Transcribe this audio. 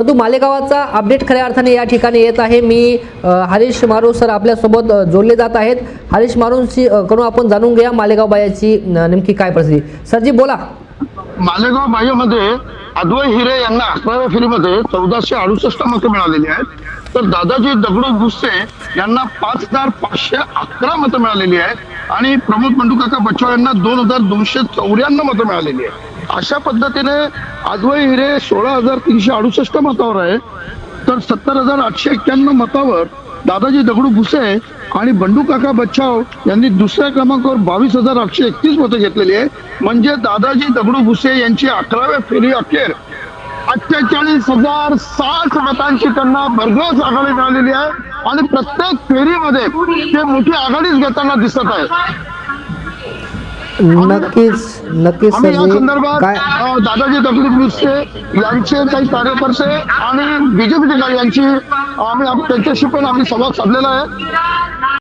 परंतु मालेगावाचा अपडेट खऱ्या अर्थाने या ठिकाणी येत आहे. मी हरीश मारू सर आपल्यासोबत जोडले जात आहेत. हरीश मारूंशी करून कडून आपण जाणून घ्या मालेगाव बायाची नेमकी काय परिस्थिती. सरजी बोला. मालेगाव बाह्यमध्ये अद्वय हिरे यांना अकराव्या फेरीमध्ये चौदाशे अडुसष्ट मतं मिळालेली आहेत. तर दादाजी दगडू भुसे यांना पाच हजार पाचशे अकरा मतं मिळालेली आहेत. आणि प्रमोद बंडूकाका बच्चाव यांना दोन हजार दोनशे चौऱ्याण्णव मतं मिळालेली आहेत. अशा पद्धतीने अद्वै हिरे सोळा हजार तीनशे अडुसष्ट मतावर आहे. तर सत्तर हजार आठशे एक्क्याण्णव मतावर दादाजी दगडू भुसे आणि बंडू काका बच्चाव यांनी दुसऱ्या क्रमांकावर बावीस हजार आठशे एकतीस मतं घेतलेली आहे. म्हणजे दादाजी दगडू भुसे यांची अकराव्या फेरी अखेर अठ्ठेचाळीस हजार साठ मतांची त्यांना भरघोस आघाडी मिळालेली आहे. आणि प्रत्येक फेरीमध्ये ते मोठी आघाडीच घेताना दिसत आहे नक्कीच नक्कीच आम्ही या संदर्भात काय अ, दादाजी दगडू भुसे यांचे काही कार्यकर्ते आणि बीजेपी यांची आम्ही त्यांच्याशी पण आम्ही संवाद साधलेला आहे.